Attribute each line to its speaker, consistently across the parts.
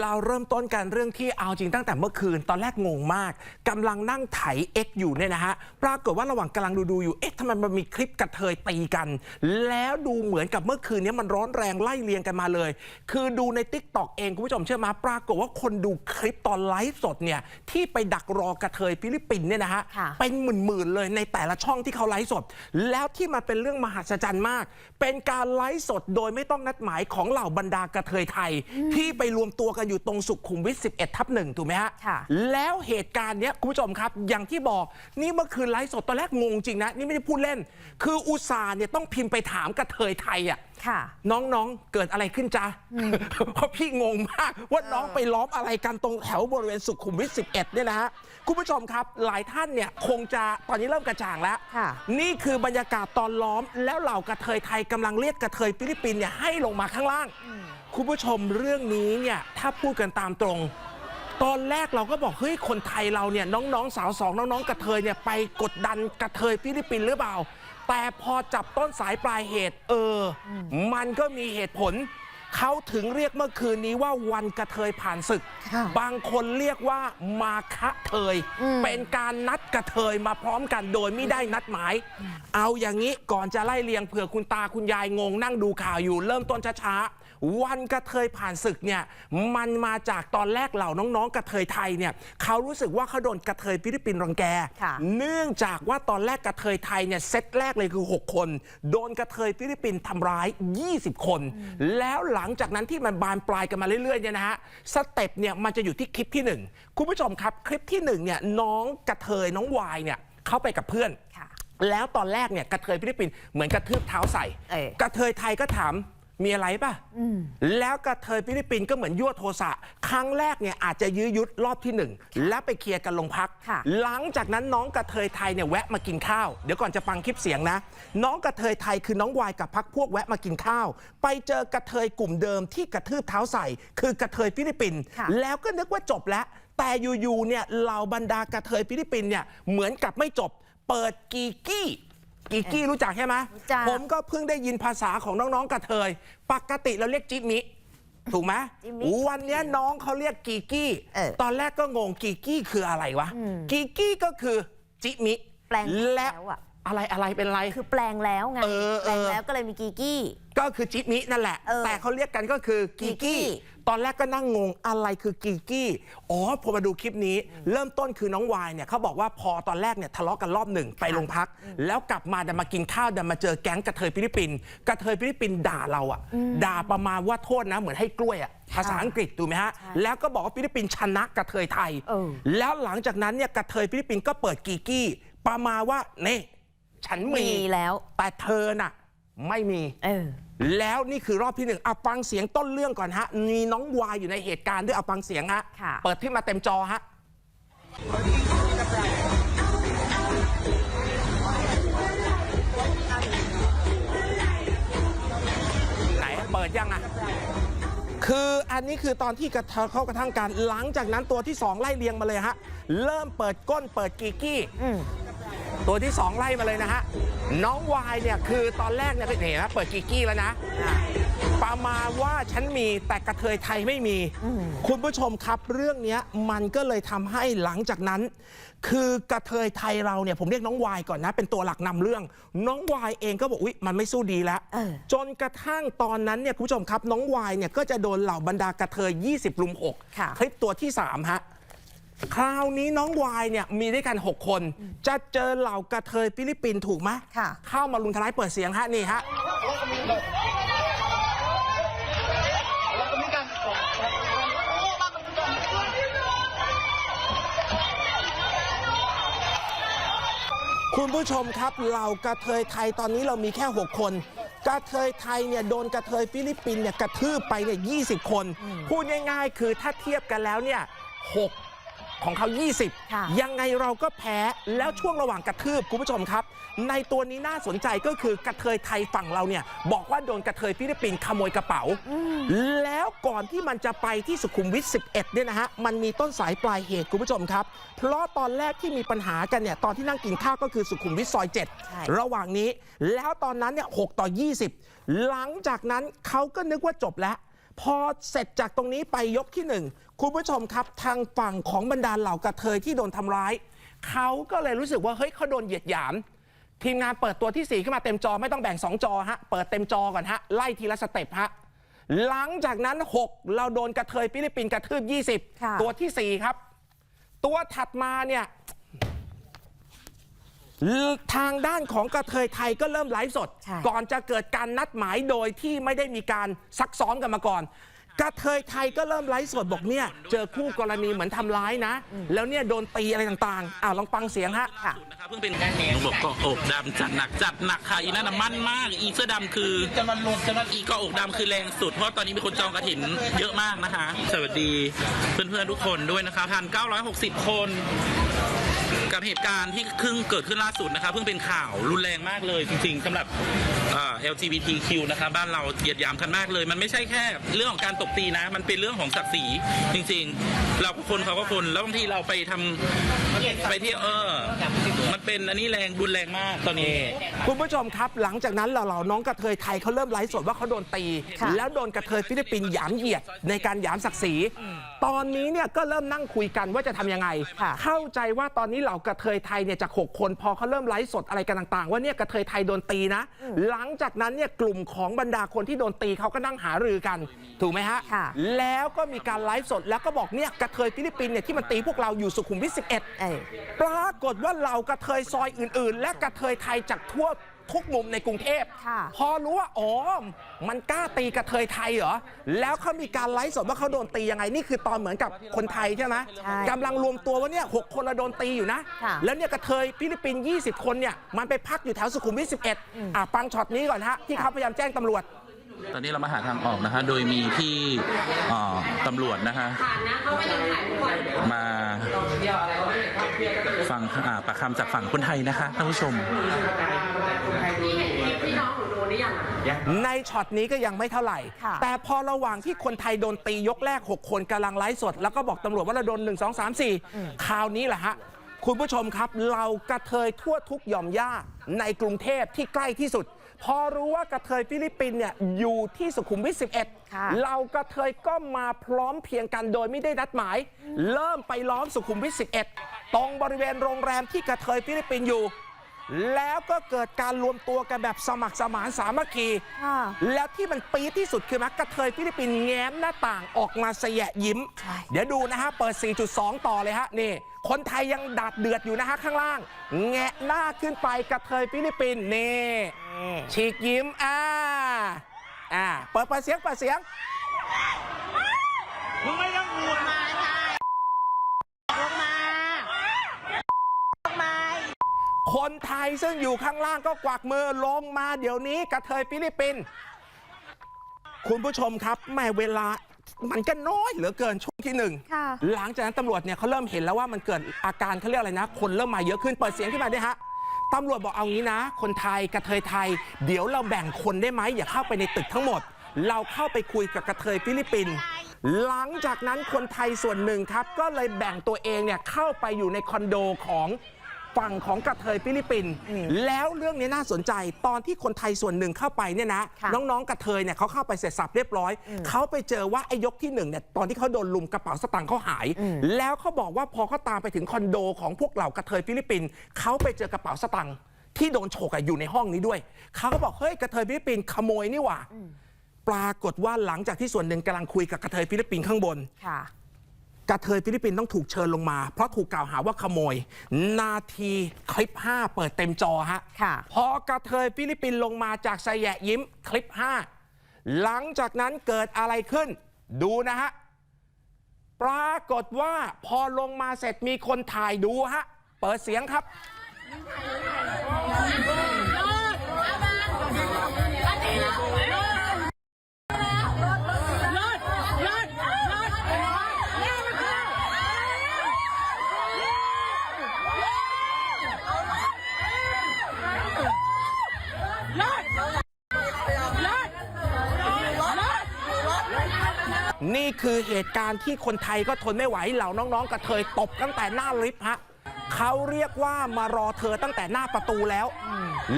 Speaker 1: เราเริ่มต้นกันเรื่องที่เอาจริงตั้งแต่เมื่อคืน ตอนแรกงงมากกำลังนั่งไถ X อยู่เนี่ยนะฮะ ปรากฏว่าระหว่างกำลังดูดูๆอยู่ เอ๊ะทำไมมันมีคลิปกระเทยตีกัน แล้วดูเหมือนกับเมื่อคืนนี้มันร้อนแรงไล่เลียงกันมาเลย คือดูใน t ิ k t o k เองคุณผู้ชมเชื่อมาปรากฏว่าคนดูคลิปตอนไลฟ์สดเนี่ยที่ไปดักรอกระเทยฟิลิปปินส์เนี่ยนะฮะ
Speaker 2: ค่ะ
Speaker 1: เป็นหมื่นๆเลยในแต่ละช่องที่เขาไลฟ์สด แล้วที่มันเป็นเรื่องมหัศจรรย์มาก เป็นการไลฟ์สดโดยไม่ต้องนัดหมายของเหล่าบรรดากระเทยไทย ที่ไปรวมตัวกันอยู่ตรงสุขุมวิท 11 ทับหนึ่งถูกไหมฮะ
Speaker 2: ค่ะ
Speaker 1: แล้วเหตุการณ์เนี้ยคุณผู้ชมครับ อย่างที่บอกนี่เมื่อคืนไลฟ์สดตอนแรกงงจริงนะ นี่ไม่ได้พูดเล่น คืออุตสาห์เนี่ยต้องพิมพ์ไปถามกระเทยไทยอะ
Speaker 2: ค่ะ
Speaker 1: น้องๆ เกิดอะไรขึ้นจ๊ะเพราะพี่งงมากว่าน้องไปล้อมอะไรกันตรงแถวบริเวณสุขุมวิท 11 เนี่ยนะฮะ คุณผู้ชมครับ หลายท่านเนี่ยคงจะตอนนี้เริ่มกระจ่างแล้ว
Speaker 2: ค่ะ
Speaker 1: นี่คือบรรยากาศตอนล้อม แล้วเหล่ากระเทยไทยกำลังเรียกกระเทยฟิลิปปินส์เนี่ยให้ลงมาข้างล่าง คุณผู้ชมเรื่องนี้เนี่ยถ้าพูดกันตามตรง ตอนแรกเราก็บอกเฮ้ยคนไทยเราเนี่ยน้องๆสาวสองน้องๆกระเทยเนี่ยไปกดดันกระเทยฟิลิปปินส์หรือเปล่า แต่พอจับต้นสายปลายเหตุเอออ มันก็มีเหตุผล เขาถึงเรียกเมื่อคืนนี้ว่าวันกระเทยผ่านศึก
Speaker 2: ค่ะ
Speaker 1: บางคนเรียกว่ามาคะเทย
Speaker 2: อืม
Speaker 1: เป็นการนัดกระเทยมาพร้อมกันโดยไม่ได้นัดหมาย เอาอย่างนี้ก่อนจะไล่เลียงเผื่อคุณตาคุณยายงงนั่งดูข่าวอยู่เริ่มต้นช้าๆ วันกระเทยผ่านศึกเนี่ยมันมาจากตอนแรกเหล่าน้องๆ กระเทยไทยเนี่ยเขารู้สึกว่าเขาโดนกระเทยฟิลิปปินส์รังแก
Speaker 2: ค่ะ
Speaker 1: เนื่องจากว่าตอนแรกกระเทยไทยเนี่ยเซตแรกเลยคือ 6 คน โดนกระเทยฟิลิปปินส์ทำร้าย 20 คน แล้วหลังจากนั้นที่มันบานปลายกันมาเรื่อยๆเนี่ยนะฮะสเต็ปเนี่ยมันจะอยู่ที่คลิปที่ 1 คุณผู้ชมครับคลิปที่1เนี่ยน้องกระเทยน้องวายเนี่ยเข้าไปกับเพื่อน
Speaker 2: ค่ะ
Speaker 1: แล้วตอนแรกเนี่ยกระเทยฟิลิปปินส์เหมือนกระทืบเท้าใส่
Speaker 2: เออ
Speaker 1: กระเทยไทยก็ถาม มีอะไรป่ะ แล้วกระเทยฟิลิปปินส์ก็เหมือนยั่วโทสะ ครั้งแรกเนี่ยอาจจะยื้อยุดรอบที่หนึ่งแล้วไปเคลียร์กันลงพัก
Speaker 2: ค่ะ
Speaker 1: หลังจากนั้นน้องกระเทยไทยเนี่ยแวะมากินข้าว เดี๋ยวก่อนจะฟังคลิปเสียงนะ น้องกระเทยไทยคือน้องวายกับพักพวกแวะมากินข้าว ไปเจอกระเทยกลุ่มเดิมที่กระทืบเท้าใส่ คือกระเทยฟิลิปปินส์
Speaker 2: ค่ะ
Speaker 1: แล้วก็นึกว่าจบแล้ว แต่อยู่ๆเนี่ยเหล่าบรรดากระเทยฟิลิปปินส์เนี่ยเหมือนกับไม่จบ เปิดกีกี้ กีกี้รู้จักใช่ไหม
Speaker 2: รู้จัก
Speaker 1: ผมก็เพิ่งได้ยินภาษาของน้องๆกระเทย ปกติเราเรียกจิมิ ถูกไหม
Speaker 2: จิมิ
Speaker 1: วันเนี้ยน้องเขาเรียกกีกี้
Speaker 2: เออ
Speaker 1: ตอนแรกก็งงกีกี้คืออะไรวะกีกี้ก็คือจิมิ
Speaker 2: แปลง
Speaker 1: และ
Speaker 2: แล้วอะ
Speaker 1: อะไรอะไรเป็นไร
Speaker 2: คือแปลงแล้วไง
Speaker 1: เออเออ
Speaker 2: แปลงแล้วก็เลยมีกีกี้
Speaker 1: ก็คือจิมินั่นแหละ
Speaker 2: เออ
Speaker 1: แต่เขาเรียกกันก็คือกี
Speaker 2: กีกี้
Speaker 1: กี้ ตอนแรกก็นั่งงงอะไรคือกีกี้ อ๋อพอมาดูคลิปนี้ เริ่มต้นคือน้องวายเนี่ยเขาบอกว่าพอตอนแรกเนี่ยทะเลาะกันรอบหนึ่งไปโรงพัก แล้วกลับมาเดินมากินข้าวเดินมาเจอแก๊งกระเทยฟิลิปปินส์กระเทยฟิลิปปินส์ด่าเราอะด่าประมาณว่าโทษนะเหมือนให้กล้วยอะภาษาอังกฤษถูกไหมฮะ
Speaker 2: ใช่
Speaker 1: แล้วก็บอกว่าฟิลิปปินส์ชนะกระเทยไทย
Speaker 2: เออ
Speaker 1: แล้วหลังจากนั้นเนี่ยกระเทยฟิลิปปินส์ก็เปิดกีกี้ ประมาณว่าเน่ฉันมี
Speaker 2: มีแล้ว
Speaker 1: แต่เธอน่ะ ไม่มี
Speaker 2: เออ
Speaker 1: แล้วนี่คือรอบที่หนึ่งเอาฟังเสียงต้นเรื่องก่อนฮะ มีน้องวายอยู่ในเหตุการณ์ด้วยเอาฟังเสียงฮะ
Speaker 2: ค่ะ
Speaker 1: เปิดที่มาเต็มจอฮะ ไหนเปิดยังอะ คืออันนี้คือตอนที่กระทะเข้ากระทั่งกันหลังจากนั้นตัวที่สองไล่เรียงมาเลยฮะ เริ่มเปิดก้นเปิดกีกี้
Speaker 2: อืม
Speaker 1: ตัวที่ 2 ไล่มาเลยนะฮะ น้องวายเนี่ยคือตอนแรกเนี่ยก็เห็นนะเปิดกิกกี้แล้วนะประมาณว่าฉันมีแต่กระเทยไทยไม่มี
Speaker 2: อืม
Speaker 1: คุณผู้ชมครับเรื่องเนี้ยมันก็เลยทำให้หลังจากนั้น คือกระเทยไทยเราเนี่ยผมเรียกน้องวายก่อนนะ เป็นตัวหลักนำเรื่อง น้องวายเองก็บอกอุ๊ยมันไม่สู้ดีแล้ว
Speaker 2: เออ
Speaker 1: จนกระทั่งตอนนั้นเนี่ยคุณผู้ชมครับน้องวายเนี่ยก็จะโดนเหล่าบรรดากระเทย 20ลุม6
Speaker 2: ค่ะ
Speaker 1: คลิปตัวที่3ฮะ คราวนี้น้องวายเนี่ยมีด้วยกัน 6 คน จะเจอเหล่ากระเทยฟิลิปปินส์ถูกไหม
Speaker 2: ค่ะ
Speaker 1: เข้ามาลุมทลายเปิดเสียงฮะนี่ฮะ คุณผู้ชมครับเหล่ากระเทยไทยตอนนี้เรามีแค่ 6 คน กระเทยไทยเนี่ยโดนกระเทยฟิลิปปินส์เนี่ยกระทืบไปเนี่ย20คน พูดง่ายๆ คือถ้าเทียบกันแล้วเนี่ย6 ของเขา
Speaker 2: ค่ะ
Speaker 1: 20 ยังไงเราก็แพ้แล้วช่วงระหว่างกระทืบคุณผู้ชมครับ ในตัวนี้น่าสนใจก็คือกระเทยไทยฝั่งเราเนี่ยบอกว่าโดนกระเทยฟิลิปปินส์ขโมยกระเป๋า แล้วก่อนที่มันจะไปที่สุขุมวิท 11 เนี่ยนะฮะมันมีต้นสายปลายเหตุคุณผู้ชมครับ เพราะตอนแรกที่มีปัญหากันเนี่ยตอนที่นั่งกินข้าวก็คือสุขุมวิทซอย
Speaker 2: ใช่
Speaker 1: 7ระหว่างนี้ แล้วตอนนั้นเนี่ย6ต่อ 20 หลังจากนั้นเขาก็นึกว่าจบแล้วพพอเสร็จจากตรงนี้ไปยกที่หนึ่ง คุณผู้ชมครับทางฝั่งของบรรดาเหล่ากระเทยที่โดนทำร้าย เขาก็เลยรู้สึกว่าเฮ้ยเขาโดนเหยียดหยาม ทีมงานเปิดตัวที่ 4 ขึ้นมาเต็มจอไม่ต้องแบ่ง 2 จอฮะเปิดเต็มจอก่อนฮะไล่ทีละสเต็ปฮะหลังจากนั้น 6 เราโดนกระเทยฟิลิปปินส์กระทืบ
Speaker 2: ค่ะ
Speaker 1: 20 ตัวทีสี่ 4 ครับ ตัวถัดมาเนี่ยทางด้านของกระเทยไทยก็เริ่มไลฟ์สด
Speaker 2: ใช่
Speaker 1: ก่อนจะเกิดการนัดหมายโดยที่ไม่ได้มีการซักซ้อมกันมาก่อน กระเทยไทยก็เริ่มไลฟ์สดบอกเนี่ย เจอคู่กรณีเหมือนทำร้ายนะ แล้วเนี่ยโดนตีอะไรต่างๆ อ่าลองฟังเสียงฮะ
Speaker 2: ค่ะ
Speaker 3: นะครับเพิ่งเป็นการเองบอกก็อกดำจัดหนักจัดหนักค่ะอีนั่นน่ะมั่นมาก อีเสื้อดำคือจะมันลงจะมันอีก็อกดำคือแรงสุด เพราะตอนนี้มีคนจองกระถินเยอะมากนะคะ สวัสดีเพื่อนๆทุกคนด้วยนะคะพันเก้าร้อยหกสิบคนกับเหตุการณ์ที่เพิ่งเกิดขึ้นล่าสุดนะคะเพิ่งเป็นข่าวรุนแรงมากเลยจริงๆสำหรับเอ่อ LGBTQ นะคะบ้านเราเหยียดหยามกันมากเลย มันไม่ใช่แค่เรื่องของการตบตีนะ มันเป็นเรื่องของศักดิ์ศรีจริง ๆ เราก็คนเขาก็คนแล้วบางทีเราไปทำไปที่เออ มันเป็นอันนี้แรงรุนแรงมากตอนนี้
Speaker 1: คุณผู้ชมครับ หลังจากนั้นเราๆน้องกระเทยไทยเขาเริ่มไลฟ์สดว่าเขาโดนตี
Speaker 2: ค่ะ
Speaker 1: แล้วโดนกระเทยฟิลิปปินส์หยามเหยียดในการหยามศักดิ์ศรีตอนนี้เนี่ยก็เริ่มนั่งคุยกันว่าจะทำยังไง
Speaker 2: ค่ะ
Speaker 1: เข้าใจว่าตอนนี้เหล่ากระเทยไทยเนี่ยจากหกคนพอเขาเริ่มไลฟ์สดอะไรกันต่าง ๆ ว่าเนี่ยกระเทยไทยโดนตีนะหลังจากนั้นเนี่ยกลุ่มของบรรดาคนที่โดนตีเขาก็นั่งหารือกัน ถูกไหมฮะ
Speaker 2: ค่ะ
Speaker 1: แล้วก็มีการไลฟ์สดแล้วก็บอกเนี่ยกระเทยฟิลิปปินส์เนี่ยที่มันตีพวกเราอยู่สุขุมวิท11
Speaker 2: เออ
Speaker 1: ปรากฏว่าเหล่ากระเทยซอยอื่น ๆ และกระเทยไทยจากทั่ว ทุกมุมในกรุงเทพ
Speaker 2: ค่ะ
Speaker 1: พอรู้ว่าอ๋อมันกล้าตีกระเทยไทยเหรอ แล้วเขามีการไลฟ์สดว่าเขาโดนตียังไง นี่คือตอนเหมือนกับคนไทยใช่ไหม
Speaker 2: ใช่
Speaker 1: กำลังรวมตัวว่าเนี่ยหกคนเราโดนตีอยู่นะ
Speaker 2: ค่ะ
Speaker 1: แล้วเนี่ยกระเทยฟิลิปปินส์20 คนเนี่ยมันไปพักอยู่แถวสุขุมวิท11อะฟังช็อตนี้ก่อนฮะที่เขาพยายามแจ้งตำรวจ
Speaker 3: ตอนนี้เรามาหาทางออกนะคะโดยมีพี่เอ่อตำรวจนะคะมา ฟังอ่าปากคำจากฝั่งคนไทยนะคะท่านผู้ชม
Speaker 1: ในช็อตนี้ก็ยังไม่เท่าไหร่
Speaker 2: ค่ะ
Speaker 1: แต่พอระหว่างที่คนไทยโดนตียกแรก 6 คนกำลังไลฟ์สด แล้วก็บอกตำรวจว่าเราโดน 1 2 3 4 คราวนี้แหละฮะ คุณผู้ชมครับ เรากระเทยทั่วทุกหย่อมย่าในกรุงเทพที่ใกล้ที่สุด พอรู้ว่ากระเทยฟิลิปปินส์เนี่ยอยู่ที่สุขุมวิท
Speaker 2: ค่ะ
Speaker 1: 11 เรากระเทยก็มาพร้อมเพรียงกันโดยไม่ได้นัดหมาย เริ่มไปล้อมสุขุมวิท 11 ตรงบริเวณโรงแรมที่กระเทยฟิลิปปินส์อยู่ แล้วก็เกิดการรวมตัวกันแบบสมัครสมานสามัคคี
Speaker 2: ค่ะ
Speaker 1: แล้วที่มันปี๊ดที่สุดคือมักกระเทยฟิลิปปินส์แง้มหน้าต่างออกมาเสยะยิ้ม
Speaker 2: ใช่
Speaker 1: เดี๋ยวดูนะฮะ เปิด 4.2 ต่อเลยฮะ นี่ คนไทยยังดาดเดือดอยู่นะฮะข้างล่าง แงะหน้าขึ้นไปกระเทยฟิลิปปินส์นี่ฉีกยิ้มอ่าอ่าเปิดเปิดเสียงเปิดเสียงคนไทยซึ่งอยู่ข้างล่างก็กวักมือลงมาเดี๋ยวนี้กระเทยฟิลิปปินส์คุณผู้ชมครับแม่เวลา มันก็น้อยเหลือเกินช่วงที่หนึ่ง
Speaker 2: ค่ะ
Speaker 1: หลังจากนั้นตำรวจเนี่ยเขาเริ่มเห็นแล้วว่ามันเกิดอาการเขาเรียกอะไรนะ คนเริ่มมาเยอะขึ้นเปิดเสียงขึ้นมาด้วยฮะตำรวจบอกเอางี้นะ คนไทยกระเทยไทย เดี๋ยวเราแบ่งคนได้ไหมอย่าเข้าไปในตึกทั้งหมด เราเข้าไปคุยกับกระเทยฟิลิปปินส์หลังจากนั้นคนไทยส่วนหนึ่งครับ ก็เลยแบ่งตัวเองเนี่ยเข้าไปอยู่ในคอนโดของ ฝั่งของกระเทยฟิลิปปินส์แล้วเรื่องนี้น่าสนใจตอนที่คนไทยส่วนหนึ่งเข้าไปเนี่ยนะ
Speaker 2: ค่ะ
Speaker 1: น้องๆกระเทยเนี่ยเขาเข้าไปเสร็จสับเรียบร้อยเขาไปเจอว่าไอ้ยกที่หนึ่งเนี่ยตอนที่เขาโดนลุมกระเป๋าสตางค์เขาหาย แล้วเขาบอกว่าพอเขาตามไปถึงคอนโดของพวกเหล่ากระเทยฟิลิปปินส์เขาไปเจอกระเป๋าสตางค์ที่โดนฉกอะอยู่ในห้องนี้ด้วยเขาก็บอกเฮ้ยกระเทยฟิลิปปินส์ขโมยนี่หว่าปรากฏว่าหลังจากที่ส่วนหนึ่งกำลังคุยกับกระเทยฟิลิปปินส์ข้างบน
Speaker 2: ค่ะ
Speaker 1: กระเทยฟิลิปปินส์ต้องถูกเชิญลงมา เพราะถูกกล่าวหาว่าขโมย นาทีคลิป 5 เปิดเต็มจอฮะ
Speaker 2: ค่ะ
Speaker 1: พอกระเทยฟิลิปปินส์ลงมาจากสยะยิ้มคลิป 5 หลังจากนั้นเกิดอะไรขึ้น ดูนะฮะ ปรากฏว่าพอลงมาเสร็จมีคนถ่ายดูฮะ เปิดเสียงครับ คือเหตุการณ์ที่คนไทยก็ทนไม่ไหวเหล่าน้องๆกระเทยตบตั้งแต่หน้าลิฟต์ฮะเขาเรียกว่ามารอเธอตั้งแต่หน้าประตูแล้ว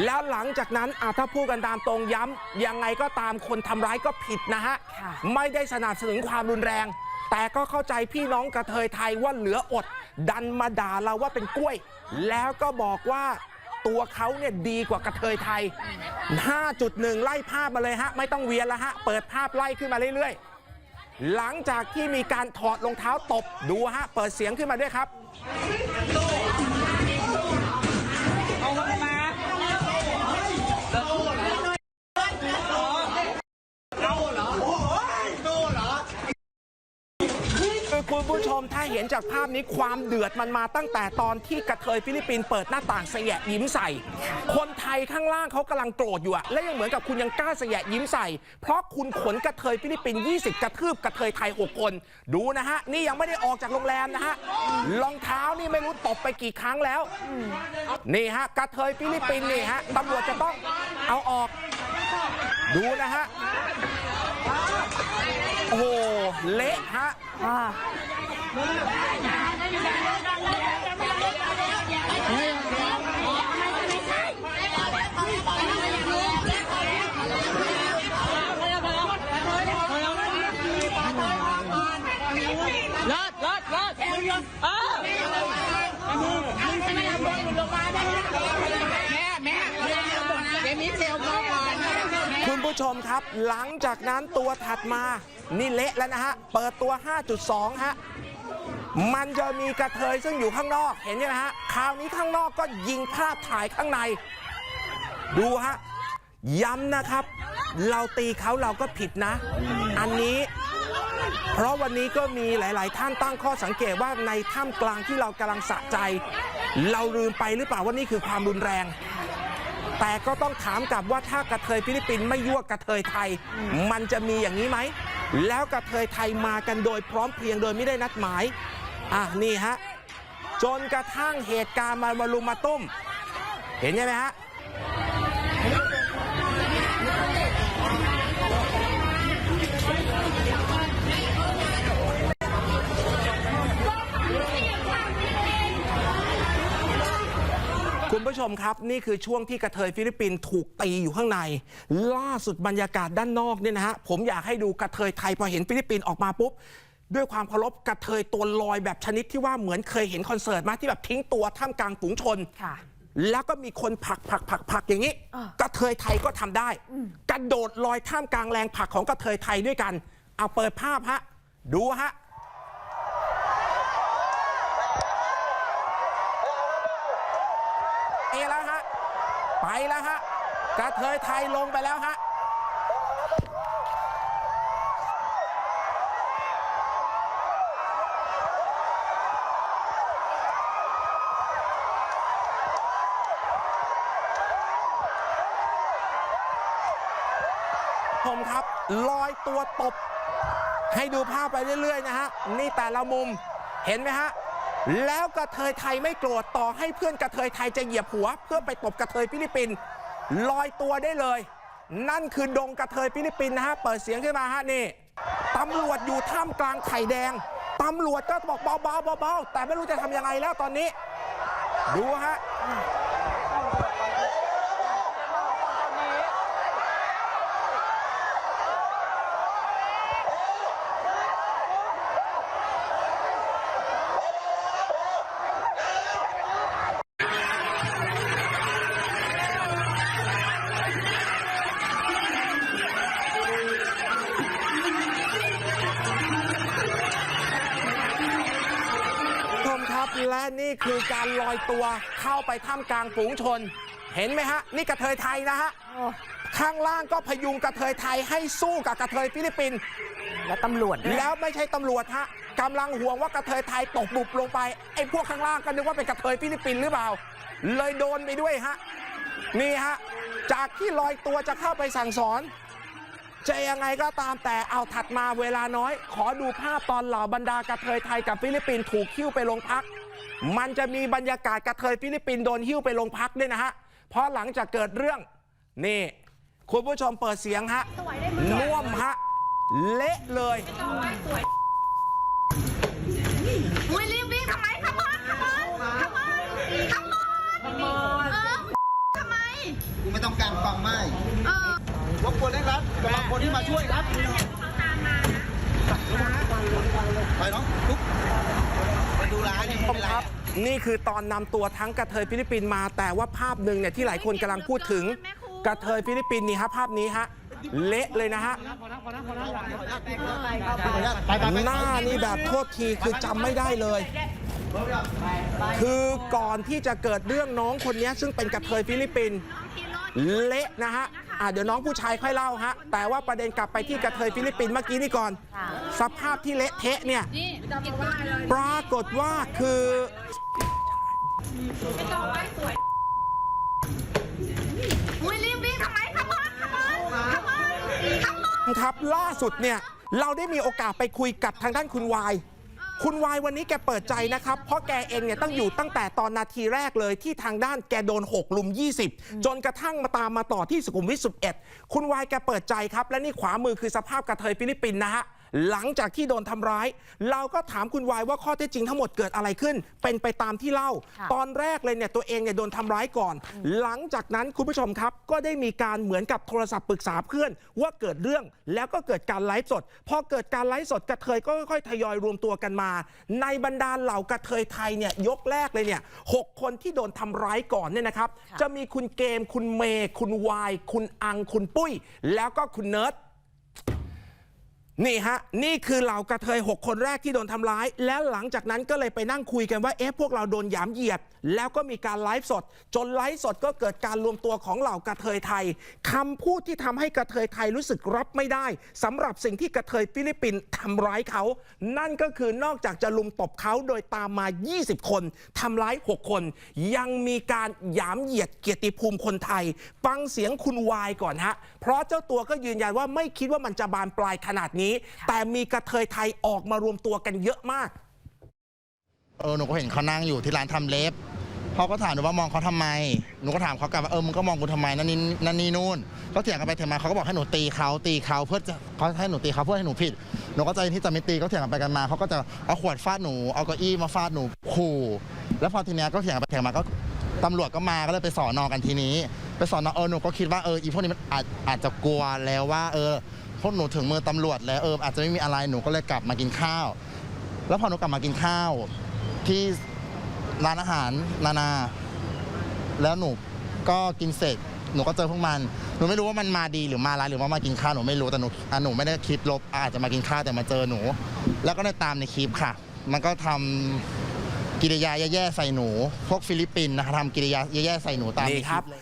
Speaker 1: แล้วหลังจากนั้นอาถ้าพูดกันตามตรงย้ำยังไงก็ตามคนทำร้ายก็ผิดนะฮะ
Speaker 2: ค่ะ
Speaker 1: ไม่ได้สนับสนุนความรุนแรง แต่ก็เข้าใจพี่น้องกระเทยไทยว่าเหลืออด ดันมาด่าเราว่าเป็นกล้วย แล้วก็บอกว่าตัวเขาเนี่ยดีกว่ากระเทยไทย 5.1 ไล่ภาพมาเลยฮะ ไม่ต้องเวียนแล้วฮะ เปิดภาพไล่ขึ้นมาเรื่อยๆ หลังจากที่มีการถอดรองเท้าตบดูฮะ เปิดเสียงขึ้นมาด้วยครับ คือคุณผู้ชมถ้าเห็นจากภาพนี้ความเดือดมันมาตั้งแต่ตอนที่กระเทยฟิลิปปินส์เปิดหน้าต่างเสยะยิ้มใส่ คนไทยข้างล่างเขากำลังโกรธอยู่อะและยังเหมือนกับคุณยังกล้าเสยะยิ้มใส่ เพราะคุณขนกระเทยฟิลิปปินส์20 กระทืบกระเทยไทย 6 คน ดูนะฮะ นี่ยังไม่ได้ออกจากโรงแรมนะฮะรองเท้านี่ไม่รู้ตบไปกี่ครั้งแล้ว นี่ฮะกระเทยฟิลิปปินส์นี่ฮะตำรวจจะต้องเอาออก ดูนะฮะโอ้โหเละฮะ
Speaker 2: อ่า
Speaker 4: รอดรอดรอดเออแม่แม่เดี๋ยวนี้เซลล์ก่อน
Speaker 1: คุณผู้ชมครับ หลังจากนั้นตัวถัดมา นี่เละแล้วนะฮะ เปิดตัว 5.2 ฮะ มันจะมีกระเทยซึ่งอยู่ข้างนอกเห็นใช่ไหมฮะคราวนี้ข้างนอกก็ยิงภาพถ่ายข้างใน ดูฮะย้ำนะครับ เราตีเขาเราก็ผิดนะ อันนี้ เพราะวันนี้ก็มีหลาย ๆ ท่านตั้งข้อสังเกตว่าในท่ามกลางที่เรากำลังสะใจ เราลืมไปหรือเปล่าว่านี่คือความรุนแรง แต่ก็ต้องถามกลับว่าถ้ากระเทยฟิลิปปินส์ไม่ยั่วกระเทยไทย มันจะมีอย่างนี้ไหม แล้วกระเทยไทยมากันโดยพร้อมเพรียงโดยไม่ได้นัดหมาย อะนี่ฮะจนกระทั่งเหตุการณ์มันมาลุมมาตุ้ม เห็นใช่ไหมฮะคุณผู้ชมครับนี่คือช่วงที่กระเทยฟิลิปปินส์ถูกตีอยู่ข้างใน ล่าสุดบรรยากาศด้านนอกเนี่ยนะฮะผมอยากให้ดูกระเทยไทยพอเห็นฟิลิปปินส์ออกมาปุ๊บ ด้วยความเคารพกระเทยตัวลอยแบบชนิดที่ว่าเหมือนเคยเห็นคอนเสิร์ตมาที่แบบทิ้งตัวท่ามกลางฝูงชน
Speaker 2: ค่ะ
Speaker 1: แล้วก็มีคนผลักผลักผลักผลักอย่างนี้
Speaker 2: อ่า
Speaker 1: กระเทยไทยก็ทำได้กระโดดลอยท่ามกลางแรงผลักของกระเทยไทยด้วยกัน เอาเปิดภาพฮะ ดูฮะ เอแล้วฮะ ไปแล้วฮะ กระเทยไทยลงไปแล้วฮะ ลอยตัวตบ ให้ดูภาพไปเรื่อย ๆ นะฮะ นี่แต่ละมุมเห็นไหมฮะ แล้วกระเทยไทยไม่โกรธต่อให้เพื่อนกระเทยไทยจะเหยียบหัว เพื่อไปตบกระเทยฟิลิปปินส์ลอยตัวได้เลย นั่นคือดงกระเทยฟิลิปปินส์นะฮะ เปิดเสียงขึ้นมาฮะนี่ตำรวจอยู่ท่ามกลางไข่แดงตำรวจก็บอกเบาๆเบาๆแต่ไม่รู้จะทำยังไงแล้วตอนนี้ ดูฮะ และนี่คือการลอยตัวเข้าไปท่ามกลางฝูงชน เห็นไหมฮะ นี่กระเทยไทยนะฮะ
Speaker 2: โอ้
Speaker 1: ข้างล่างก็พยุงกระเทยไทยให้สู้กับกระเทยฟิลิปปินส์
Speaker 2: แล้วตำรวจด้วย
Speaker 1: แล้วไม่ใช่ตำรวจฮะกำลังห่วงว่ากระเทยไทยตกบุบลงไปไอ้พวกข้างล่างก็นึกว่าเป็นกระเทยฟิลิปปินส์หรือเปล่า เลยโดนไปด้วยฮะ นี่ฮะ จากที่ลอยตัวจะเข้าไปสั่งสอน จะยังไงก็ตามแต่เอาถัดมาเวลาน้อย ขอดูภาพตอนเหล่าบรรดากระเทยไทยกับฟิลิปปินส์ถูกคิ้วไปโรงพัก มันจะมีบรรยากาศกระเทยฟิลิปปินส์โดนหิ้วไปโรงพักด้วยนะฮะ เพราะหลังจากเกิดเรื่อง นี่ คุณผู้ชมเปิดเสียงฮะน่วมฮะ เละเลย
Speaker 5: วิ่งรีบทำไมทำไมทำไมกูไม่ต้องการความไม่ บกวนเร่งรัดกำลังคนที่มาช่วยครับไปน้องลุกไปดูร้านนี่
Speaker 1: ผู้ชมครับ นี่คือตอนนำตัวทั้งกระเทยฟิลิปปินส์มา แต่ว่าภาพหนึ่งเนี่ยที่หลายคนกำลังพูดถึง กระเทยฟิลิปปินส์นี่ฮะภาพนี้ฮะเละเลยนะฮะหน้านี่แบบโทษทีคือจำไม่ได้เลย คือก่อนที่จะเกิดเรื่องน้องคนนี้ซึ่งเป็นกระเทยฟิลิปปินส์เละนะฮะ อะเดี๋ยวน้องผู้ชายค่อยเล่าฮะ แต่ว่าประเด็นกลับไปที่กระเทยฟิลิปปินส์เมื่อกี้นี่ก่อน
Speaker 2: ค่ะ
Speaker 1: สภาพที่เละเทะเนี่ย ปรากฏว่าคือ
Speaker 6: อุ้ยรีบวิ่งทำไมขบอนขบอนขบอนขบอน
Speaker 1: ครับล่าสุดเนี่ย เราได้มีโอกาสไปคุยกับทางด้านคุณวาย คุณวายวันนี้แกเปิดใจนะครับ เพราะแกเองเนี่ยตั้งอยู่ตั้งแต่ตอนนาทีแรกเลยที่ทางด้านแกโดน 6 ลุม 20 จนกระทั่งมาตามมาต่อที่สุขุมวิท11 คุณวายแกเปิดใจครับ และนี่ขวามือคือสภาพกระเทยฟิลิปปินส์นะฮะ หลังจากที่โดนทำร้าย เราก็ถามคุณวายว่าข้อเท็จจริงทั้งหมดเกิดอะไรขึ้น เป็นไปตามที่เล่า
Speaker 2: ค่ะ
Speaker 1: ตอนแรกเลยเนี่ยตัวเองเนี่ยโดนทำร้ายก่อน หลังจากนั้นคุณผู้ชมครับ ก็ได้มีการเหมือนกับโทรศัพท์ปรึกษาเพื่อน ว่าเกิดเรื่องแล้วก็เกิดการไลฟ์สดพอเกิดการไลฟ์สดกระเทยก็ค่อยๆทยอยรวมตัวกันมา ในบรรดาเหล่ากระเทยไทยเนี่ยยกแรกเลยเนี่ยหกคนที่โดนทำร้ายก่อนเนี่ยนะครับ
Speaker 2: ค่ะ
Speaker 1: จะมีคุณเกมคุณเมย์คุณวาย คุณอังคุณปุ้ย แล้วก็คุณเนิร์ด นี่ฮะ นี่คือเหล่ากระเทย 6 คนแรกที่โดนทำร้าย แล้วหลังจากนั้นก็เลยไปนั่งคุยกันว่า เอ๊ะ พวกเราโดนหยามเหยียด แล้วก็มีการไลฟ์สด จนไลฟ์สดก็เกิดการรวมตัวของเหล่ากระเทยไทยคำพูดที่ทำให้กระเทยไทยรู้สึกรับไม่ได้สำหรับสิ่งที่กระเทยฟิลิปปินส์ทำร้ายเขา นั่นก็คือนอกจากจะลุมตบเขาโดยตามมา 20 คนทำร้าย 6 คน ยังมีการหยามเหยียดเกียรติภูมิคนไทย ฟังเสียงคุณวายก่อนฮะ เพราะเจ้าตัวก็ยืนยันว่าไม่คิดว่ามันจะบานปลายขนาดนี้แต่มีกระเทยไทยออกมารวมตัวกันเยอะมาก
Speaker 7: เออหนูก็เห็นเขานั่งอยู่ที่ร้านทำเล็บเขาก็ถามหนูว่ามองเขาทำไม หนูก็ถามเขากลับว่าเออมึงก็มองกูทำไมนั่นนี่นั่นนี่นู่นก็เถียงกันไปเถียงมาเขาก็บอกให้หนูตีเขาตีเขาเพื่อจะเขาให้หนูตีเขาเพื่อให้หนูผิด หนูก็ใจที่จะไม่ตีก็เถียงกันไปกันมาเขาก็จะเอาขวดฟาดหนูเอาเก้าอี้มาฟาดหนูขู่แล้วพอทีเนี้ยก็เถียงกันไปเถียงมาก็ตำรวจก็มาก็เลยไปสอนอกันทีนี้ ไปสอนอเออหนูก็คิดว่าเอออีพวกนี้มันอาจอาจจะกลัวแล้วว่า เออ พวกหนูถึงมือตำรวจแล้วเอออาจจะไม่มีอะไรหนูก็เลยกลับมากินข้าว แล้วพอหนูกลับมากินข้าว ที่ร้านอาหารนานา แล้วหนูก็กินเสร็จหนูก็เจอพวกมัน หนูไม่รู้ว่ามันมาดีหรือมาร้ายหรือว่ามากินข้าวหนูไม่รู้แต่หนูอะหนูไม่ได้คิดลบอาจจะมากินข้าวแต่มาเจอหนู แล้วก็ได้ตามในคลิปค่ะ มันก็ทำกิริยาแย่ๆใส่หนู พวกฟิลิปปินส์นะคะทำกิริยาแย่ๆใส่หนูตามใน
Speaker 1: นี่
Speaker 7: ค
Speaker 1: ครั
Speaker 7: ลิ
Speaker 1: บ
Speaker 7: ปเลย